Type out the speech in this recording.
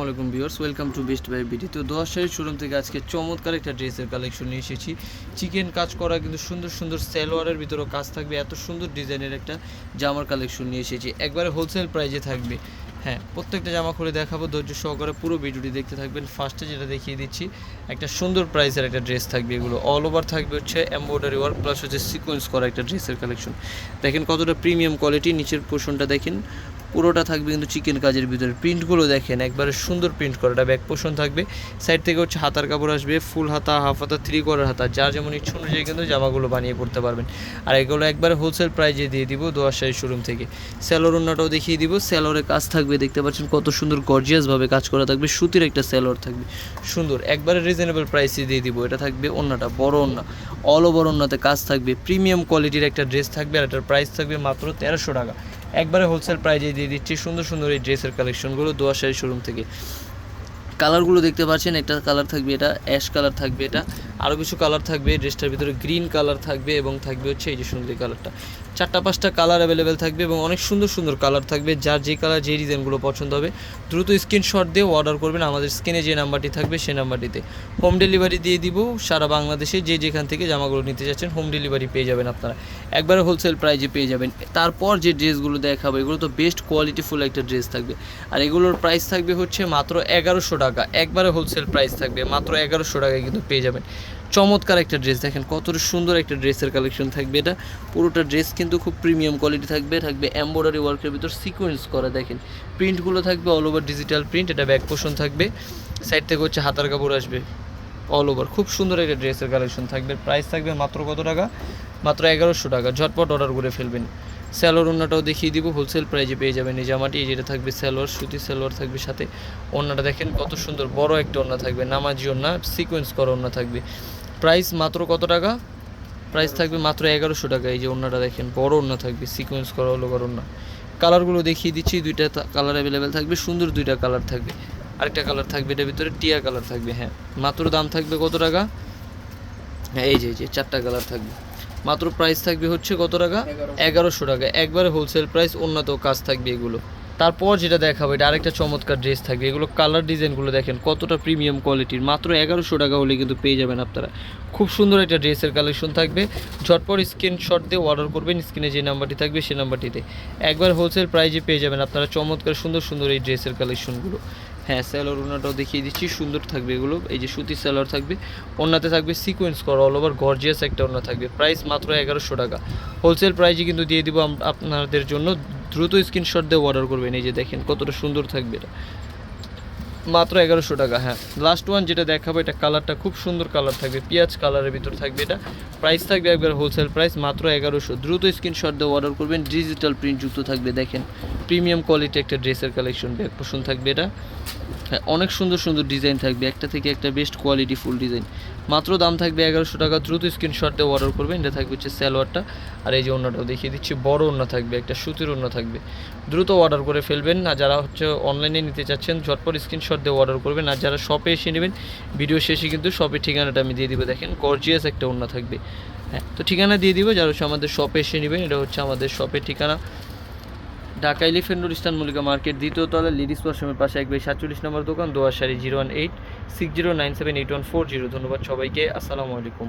আসসালামু আলাইকুম welcome to best buy BD তো দোয়াশাহী শোরুম থেকে আজকে চমৎকার একটা ড্রেসের কালেকশন নিয়ে এসেছি। চিকেন কাজ করা কিন্তু সুন্দর সুন্দর সালোয়ারের ভিতরেও কাজ থাকবে, এত সুন্দর ডিজাইনের একটা জামার কালেকশন নিয়ে এসেছি। একবারে হোলসেল প্রাইজে থাকবে। হ্যাঁ প্রত্যেকটা জামা খুলে দেখাবো, ধৈর্য সহকারে পুরো ভিডিওটি দেখতে থাকবেন। ফার্স্টে যেটা দেখিয়ে দিচ্ছি, একটা সুন্দর প্রাইসের একটা ড্রেস থাকবে। এগুলো অল ওভার থাকবে হচ্ছে এমব্রয়ডারি ওয়ার্ক প্লাস হচ্ছে সিকোয়েন্স করা একটা ড্রেসের কালেকশন দেখেন কতটা প্রিমিয়াম কোয়ালিটি নিচের পোর্শনটা দেখেন। পুরোটা থাকবে কিন্তু চিকেন কাজের ভিতরে প্রিন্টগুলো দেখেন, একবারে সুন্দর প্রিন্ট করা, এটা ব্যাক পোর্শন থাকবে। সাইড থেকে হচ্ছে হাতার কাপড় আসবে ফুল হাতা হাফ হাতা থ্রি করার হাতা যার যেমন ইচ্ছা অনুযায়ী কিন্তু জামাগুলো বানিয়ে পড়তে পারবেন। আর এগুলো একবারে হোলসেল প্রাইজে দিয়ে দিব দোয়াশাহী শোরুম থেকে। স্যালোর অন্যটাও দেখিয়ে দিব স্যালোরে কাজ থাকবে, দেখতে পাচ্ছেন কত সুন্দর গর্জিয়াসভাবে কাজ করা থাকবে, সুতির একটা স্যালোর থাকবে। সুন্দর, একবারে রিজনেবল প্রাইসে দিয়ে দিব, এটা থাকবে অন্যটা বড় অন্য অল ওভার অন্যতে কাজ থাকবে প্রিমিয়াম কোয়ালিটির একটা ড্রেস থাকবে, আর এটার প্রাইস থাকবে মাত্র তেরোশো টাকা। একবারে হোলসেল প্রাইজে দিয়ে দিচ্ছি। সুন্দর সুন্দর এই ড্রেসের কালেকশনগুলো দোয়াশাহী শোরুম থেকে। কালারগুলো দেখতে পাচ্ছেন, একটা কালার থাকবে এটা অ্যাশ কালার থাকবে এটা। আরও কিছু কালার থাকবে ড্রেসটার ভিতরে গ্রিন কালার থাকবে এবং থাকবে হচ্ছে এই যে সুন্দরী কালারটা চারটা, পাঁচটা কালার অ্যাভেলেবেল থাকবে এবং অনেক সুন্দর সুন্দর কালার থাকবে, যার যে কালার যে ডিজাইনগুলো পছন্দ হবে, দ্রুত স্ক্রিনশট দিয়ে অর্ডার করবেন। আমাদের স্ক্রিনে যে নাম্বারটি থাকবে, সেই নাম্বারটিতে হোম ডেলিভারি দিয়ে দিব সারা বাংলাদেশে, যে যেখান থেকে জামাগুলো নিতে চাচ্ছেন হোম ডেলিভারি পেয়ে যাবেন আপনারা। একবারে হোলসেল প্রাইজে পেয়ে যাবেন। তারপর যে ড্রেসগুলো দেখাবো, এগুলো তো বেস্ট কোয়ালিটিফুল একটা ড্রেস থাকবে। আর এগুলোর প্রাইস থাকবে হচ্ছে মাত্র এগারোশো টাকা। একবারে হোলসেল প্রাইস থাকবে, মাত্র এগারোশো টাকায় কিন্তু পেয়ে যাবেন। চমৎকার একটা ড্রেস দেখেন কতটা সুন্দর একটা ড্রেসের কালেকশন থাকবে এটা। পুরোটা ড্রেস কিন্তু খুব প্রিমিয়াম কোয়ালিটি থাকবে থাকবে এমব্রয়ডারি ওয়ার্কের ভিতর সিকোয়েন্স করা, দেখেন। প্রিন্টগুলো থাকবে অল ওভার ডিজিটাল প্রিন্ট এটা ব্যাক পোষণ থাকবে। সাইড থেকে হচ্ছে হাতার কাপড় আসবে অল ওভার খুব সুন্দর একটা ড্রেসের কালেকশন থাকবে। প্রাইস থাকবে মাত্র কত টাকা? মাত্র এগারোশো টাকা। ঝটপট অর্ডার করে ফেলবেন। স্যালোর ওনাটাও দেখিয়ে দিব। হোলসেল প্রাইজে পেয়ে যাবেন এই জামাটি। যেটা থাকবে স্যালোয়ার সুতি স্যালোয়ার থাকবে সাথে। ওনাটা দেখেন কত সুন্দর। বড় একটা ওনা থাকবে। নামাজি ওনা সিকোয়েন্স করা ওনা থাকবে। প্রাইস মাত্র কত টাকা? প্রাইস থাকবে মাত্র এগারোশো টাকা। এই যে ওনাটা দেখেন বড় ওনা থাকবে সিকোয়েন্স করা হলো বড় ওনা কালারগুলো দেখিয়ে দিচ্ছি দুইটা কালার অ্যাভেলেবেল থাকবে সুন্দর দুইটা কালার থাকবে। আরেকটা কালার থাকবে এটার ভিতরে টিয়া কালার থাকবে হ্যাঁ। মাত্র দাম থাকবে কত টাকা? হ্যাঁ এই যে এই যে চারটা কালার থাকবে। মাত্র প্রাইস থাকবে হচ্ছে কত টাকা? এগারোশো। টাকা। একবারে হোলসেল প্রাইস উন্নত কাজ থাকবে এগুলো। তারপর যেটা দেখাবো, এটা আরেকটা চমৎকার ড্রেস থাকবে। এগুলো কালার ডিজাইনগুলো দেখেন, কতটা প্রিমিয়াম কোয়ালিটির মাত্র এগারোশো টাকা হলে কিন্তু পেয়ে যাবেন আপনারা। খুব সুন্দর একটা ড্রেসের কালেকশন থাকবে। ঝটপট স্ক্রিনশট দিয়ে অর্ডার করবেন স্ক্রিনে যে নাম্বারটি থাকবে সেই নাম্বারটিতে একবার হোলসেল প্রাইজে পেয়ে যাবেন আপনারা। চমৎকার, সুন্দর সুন্দর এই ড্রেসের কালেকশনগুলো হ্যাঁ স্যালোর ওনাটাও দেখিয়ে দিচ্ছি। সুন্দর থাকবে এগুলো। এই যে সুতির স্যালোর থাকবে। ওনাতে থাকবে সিকোয়েন্স করা অল ওভার গর্জিয়াস একটা ওনা থাকবে। প্রাইস মাত্র এগারোশো টাকা। হোলসেল প্রাইজে কিন্তু দিয়ে দিব আপনাদের জন্য দ্রুত স্ক্রিনশট দিয়ে অর্ডার করবেন এই যে দেখেন কতটা সুন্দর থাকবে এটা। মাত্র এগারোশো টাকা হ্যাঁ। লাস্ট ওয়ান যেটা দেখাবো, এটা কালারটা খুব সুন্দর কালার থাকবে, পেঁয়াজ কালারের ভিতর থাকবে এটা। প্রাইস থাকবে একবার হোলসেল প্রাইস মাত্র এগারোশো। দ্রুত স্ক্রিনশট দিয়ে অর্ডার করবেন ডিজিটাল প্রিন্ট যুক্ত থাকবে, দেখেন। প্রিমিয়াম কোয়ালিটি একটা ড্রেসের কালেকশন ব্যাগ পোষণ থাকবে এটা। অনেক সুন্দর সুন্দর ডিজাইন থাকবে। একটা থেকে একটা বেস্ট কোয়ালিটি ফুল ডিজাইন মাত্র দাম থাকবে এগারোশো টাকা। দ্রুত স্ক্রিনশট দিয়ে অর্ডার করবেন। এটা থাকবে হচ্ছে স্যালোয়ারটা আর এই যে অন্যটাও দেখিয়ে দিচ্ছি। বড় অন্য থাকবে, একটা সুতির অন্য থাকবে। দ্রুত অর্ডার করে ফেলবেন। আর যারা হচ্ছে অনলাইনে নিতে চাচ্ছেন, ঝটপট স্ক্রিনশট দিয়ে অর্ডার করবেন। আর যারা শপে এসে নেবেন ভিডিও শেষে কিন্তু শপের ঠিকানাটা আমি দিয়ে দিব। দেখেন গর্জিয়াস একটা অন্য থাকবে। হ্যাঁ তো ঠিকানা দিয়ে দিব। যারা হচ্ছে আমাদের শপে এসে নেবেন, এটা হচ্ছে আমাদের শপের ঠিকানা। Dhaka elephant road eastern Mallika market, দ্বিতীয় তলা লেডিস ওয়াশরুমের পাশে এক বাই সাতচল্লিশ নম্বর দোকান Doyashari zero one eight, six zero nine seven eight one four zero. ধন্যবাদ সবাইকে, আসসালামু আলাইকুম।